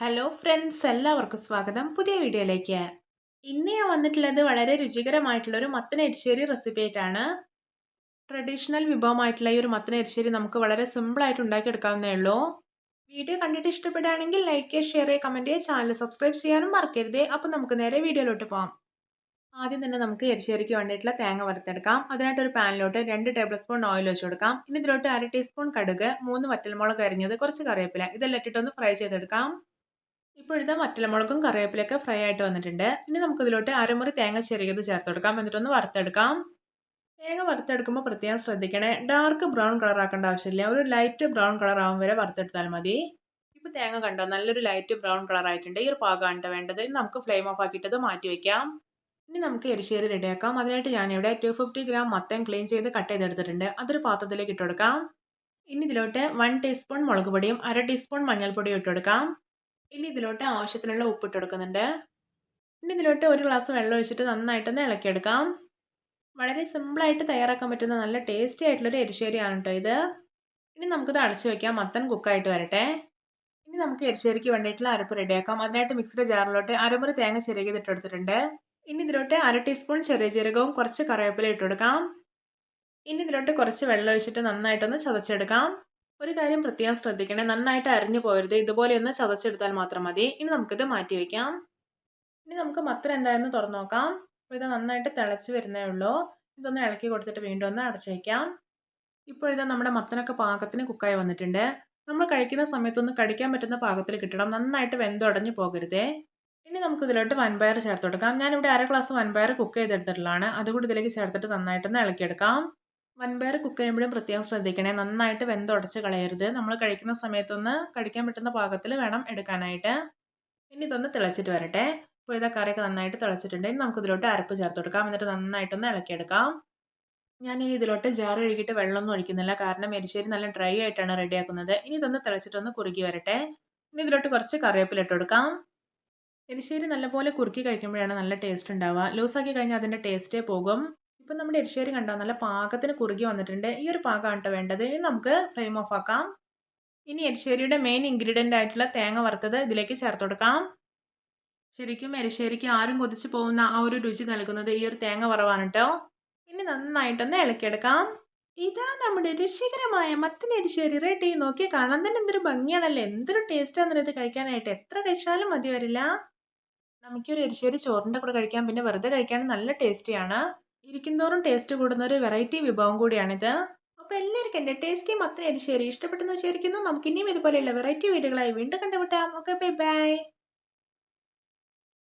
Hello friends എല്ലാവർക്കും സ്വാഗതം. പുതിയ വീഡിയോയിലേക്ക്. ഇന്ന് ഞാൻ വന്നിട്ടുള്ളത് വളരെ രുചികരമായിട്ടുള്ള ഒരു മത്തൻ എരിശ്ശേരി റെസിപ്പി ആയിട്ടാണ്. ട്രഡീഷണൽ വിഭവമായിട്ടുള്ള ഈ ഒരു മത്തൻ എരിശ്ശേരി നമുക്ക് വളരെ സിമ്പിളായിട്ട് ഉണ്ടാക്കിയെടുക്കാവുന്നേ ഉള്ളൂ. വീഡിയോ കണ്ടിട്ട് ഇഷ്ടപ്പെടുകയാണെങ്കിൽ ലൈക്ക് ഷെയർ ചെയ്യുക കമന്റ് ചെയ്യുക ചാനൽ സബ്സ്ക്രൈബ് ചെയ്യാനും മറക്കരുത്. അപ്പോൾ നമുക്ക് നേരെ വീഡിയോയിലോട്ട് പോകാം ആദ്യം തന്നെ നമുക്ക് എരിശ്ശേരിക്ക് വേണ്ടിയിട്ടുള്ള തേങ്ങ വറുത്തെടുക്കാം. അതിനായിട്ട് ഒരു പാനിലോട്ട് രണ്ട് ടേബിൾ സ്പൂൺ ഓയിൽ വെച്ച് കൊടുക്കാം. ഇനി ഇതിലോട്ട് അര ടീസ്പൂൺ കടുക് മൂന്ന് വറ്റൽമുളക് അരിഞ്ഞത് കുറച്ച് കറിവേപ്പില. ഇതെല്ലാം ഇട്ടിട്ടൊന്ന് ഫ്രൈ ചെയ്തെടുക്കാം. ഇപ്പോൾ ഇതാ വറ്റൽമുളകും കറിവേപ്പിലൊക്കെ ഫ്രൈ ആയിട്ട് വന്നിട്ടുണ്ട്. ഇനി നമുക്ക് നമുക്കിതിലോട്ട് അരമുറി തേങ്ങ ചെറിയത് ചേർത്ത് കൊടുക്കാം. എന്നിട്ട് ഒന്ന് വറുത്തെടുക്കാം. തേങ്ങ വറുത്തെടുക്കുമ്പോൾ പ്രത്യേകം ശ്രദ്ധിക്കണേ. ഡാർക്ക് ബ്രൗൺ കളർ ആക്കേണ്ട ആവശ്യമില്ല. ഒരു ലൈറ്റ് ബ്രൗൺ കളർ ആവും വരെ വറുത്തെടുത്താൽ മതി. ഇപ്പോൾ തേങ്ങ കണ്ടോ? നല്ലൊരു ലൈറ്റ് ബ്രൗൺ കളർ ആയിട്ടുണ്ട്. ഈ ഒരു പാകമാണ് വേണ്ടത്. ഇനി നമുക്ക് ഫ്ലെയിം ഓഫ് ആക്കിയിട്ടത് മാറ്റി വയ്ക്കാം ഇനി നമുക്ക് എരിശ്ശേരി റെഡിയാക്കാം. അതിനായിട്ട് ഞാനിവിടെ ടു ഫിഫ്റ്റി ഗ്രാം മത്തം ക്ലീൻ ചെയ്ത് കട്ട് ചെയ്തെടുത്തിട്ടുണ്ട്. അതൊരു പാത്രത്തിലേക്ക് ഇട്ടുകൊടുക്കാം ഇനി ഇതിലോട്ട് വൺ ടീസ്പൂൺ മുളക് പൊടിയും അര ടീസ്പൂൺ മഞ്ഞൾപ്പൊടിയും ഇട്ട് കൊടുക്കാം. ഇനി ഇതിലോട്ട് ആവശ്യത്തിനുള്ള ഉപ്പ് ഇട്ട് കൊടുക്കുന്നുണ്ട്. ഇനി ഇതിലോട്ട് ഒരു ഗ്ലാസ് വെള്ളം ഒഴിച്ചിട്ട് നന്നായിട്ടൊന്ന് ഇളക്കിയെടുക്കാം. വളരെ സിമ്പിളായിട്ട് തയ്യാറാക്കാൻ പറ്റുന്ന നല്ല ടേസ്റ്റി ആയിട്ടുള്ളൊരു എരിശ്ശേരിയാണ് കേട്ടോ ഇത്. ഇനി നമുക്കിത് അടച്ചു വെക്കാം. മത്തൻ കുക്കായിട്ട് വരട്ടെ. ഇനി നമുക്ക് എരിശ്ശേരിക്ക് വേണ്ടിയിട്ടുള്ള അരപ്പ് റെഡിയാക്കാം അതിനായിട്ട് മിക്സിയുടെ ജാറിലോട്ട് അരമുറി തേങ്ങ ചെറുകിയത് ഇട്ടെടുത്തിട്ടുണ്ട് ഇനി ഇതിലോട്ട് അര ടീസ്പൂൺ ചെറിയ ജീരകവും കുറച്ച് കറിവേപ്പില ഇട്ട് കൊടുക്കാം. ഇനി ഇതിലോട്ട് കുറച്ച് വെള്ളം ഒഴിച്ചിട്ട് നന്നായിട്ടൊന്ന് ചതച്ചെടുക്കാം. ഒരു കാര്യം പ്രത്യേകം ശ്രദ്ധിക്കണേ. നന്നായിട്ട് അരിഞ്ഞു പോരുത് ഇതുപോലെ ഒന്ന് ചതച്ചെടുത്താൽ മാത്രം മതി. ഇനി നമുക്കിത് മാറ്റി വയ്ക്കാം ഇനി നമുക്ക് മത്തൻ എന്തായിരുന്നു തുറന്നു നോക്കാം. ഇത് നന്നായിട്ട് തിളച്ച് വരുന്നേ ഉള്ളൂ. ഇതൊന്ന് ഇളക്കി കൊടുത്തിട്ട് വീണ്ടും ഒന്ന് അടച്ചു വയ്ക്കാം ഇപ്പോൾ ഇത് നമ്മുടെ മത്തനൊക്കെ പാകത്തിന് കുക്കായി വന്നിട്ടുണ്ട്. നമ്മൾ കഴിക്കുന്ന സമയത്തൊന്ന് കടിക്കാൻ പറ്റുന്ന പാകത്തിൽ കിട്ടണം. നന്നായിട്ട് വെന്തുടഞ്ഞു പോകരുതേ. ഇനി നമുക്ക് ഇതിലോട്ട് വൻപയർ ചേർത്ത് കൊടുക്കാം. ഞാനിവിടെ അര ഗ്ലാസ് വൻപയർ കുക്ക് ചെയ്തെടുത്തിട്ടുള്ളതാണ്. അതുകൂടി ഇതിലേക്ക് ചേർത്തിട്ട് നന്നായിട്ടൊന്ന് ഇളക്കിയെടുക്കാം. വൻപയർ കുക്ക് ചെയ്യുമ്പോഴും പ്രത്യേകം ശ്രദ്ധിക്കണേ. നന്നായിട്ട് വെന്തുടച്ച് കളയരുത്. നമ്മൾ കഴിക്കുന്ന സമയത്തൊന്ന് കടിക്കാൻ പറ്റുന്ന പാകത്തിൽ വേണം എടുക്കാനായിട്ട്. ഇനി ഇതൊന്ന് തിളച്ചിട്ട് വരട്ടെ. ഇപ്പോൾ ഇതാ കറിയൊക്കെ നന്നായിട്ട് തിളച്ചിട്ടുണ്ട്. ഇനി നമുക്ക് ഇതിലോട്ട് അരപ്പ് ചേർത്ത് കൊടുക്കാം. എന്നിട്ട് നന്നായിട്ടൊന്ന് ഇളക്കിയെടുക്കാം. ഞാൻ ഇനി ഇതിലോട്ട് ജാർ കഴുകിയിട്ട് വെള്ളമൊന്നും ഒഴിക്കുന്നില്ല. കാരണം എരിശ്ശേരി നല്ല ഡ്രൈ ആയിട്ടാണ് റെഡിയാക്കുന്നത്. ഇനി ഇതൊന്ന് തിളച്ചിട്ടൊന്ന് കുറുകി വരട്ടെ. ഇനി ഇതിലോട്ട് കുറച്ച് കറിവേപ്പില ഇട്ട് കൊടുക്കാം. എരിശ്ശേരി നല്ലപോലെ കുറുക്കി കഴിക്കുമ്പോഴാണ് നല്ല ടേസ്റ്റ് ഉണ്ടാവുക. ലൂസാക്കി കഴിഞ്ഞാൽ അതിന്റെ ടേസ്റ്റേ പോകും. ഇപ്പം നമ്മുടെ എരിശ്ശേരി കണ്ടോ? നല്ല പാകത്തിന് കുറുകി വന്നിട്ടുണ്ട്. ഈ ഒരു പാകമാണ് കേട്ടോ വേണ്ടത്. ഇനി നമുക്ക് ഫ്ലെയിം ഓഫ് ആക്കാം. ഇനി എരിശ്ശേരിയുടെ മെയിൻ ഇൻഗ്രീഡിയന്റ് ആയിട്ടുള്ള തേങ്ങ വറുത്തത് ഇതിലേക്ക് ചേർത്ത് കൊടുക്കാം. ശരിക്കും എരിശ്ശേരിക്ക് ആരും കൊതിച്ച് പോകുന്ന ആ ഒരു രുചി നൽകുന്നത് ഈ ഒരു തേങ്ങ വറവാണ് കേട്ടോ ഇനി നന്നായിട്ടൊന്ന് ഇളക്കിയെടുക്കാം. ഇതാ നമ്മുടെ രുചികരമായ മത്തിന് എരിശ്ശേരി റെഡി നോക്കി കാണാൻ തന്നെ എന്തൊരു ഭംഗിയാണല്ലേ? എന്തൊരു ടേസ്റ്റാണെന്ന് ഇത് കഴിക്കാനായിട്ട്. എത്ര കഴിച്ചാലും മതി വരില്ല നമുക്കൊരു എരിശ്ശേരി ചോറിന്റെ കൂടെ കഴിക്കാം. പിന്നെ വെറുതെ കഴിക്കാനും നല്ല ടേസ്റ്റിയാണ് ഇരിക്കുന്തോറും ടേസ്റ്റ് കൂടുന്ന ഒരു വെറൈറ്റി വിഭവം കൂടിയാണിത്. അപ്പോൾ എല്ലാവർക്കും എന്റെ ടേസ്റ്റിയും അത്രയും എരിശ്ശേരി ഇഷ്ടപ്പെട്ടെന്ന് വിചാരിക്കുന്നു. നമുക്ക് ഇനിയും ഇതുപോലെയുള്ള വെറൈറ്റി വീഡിയോകളായി വീണ്ടും കണ്ടുമുട്ടാം. Okay bye bye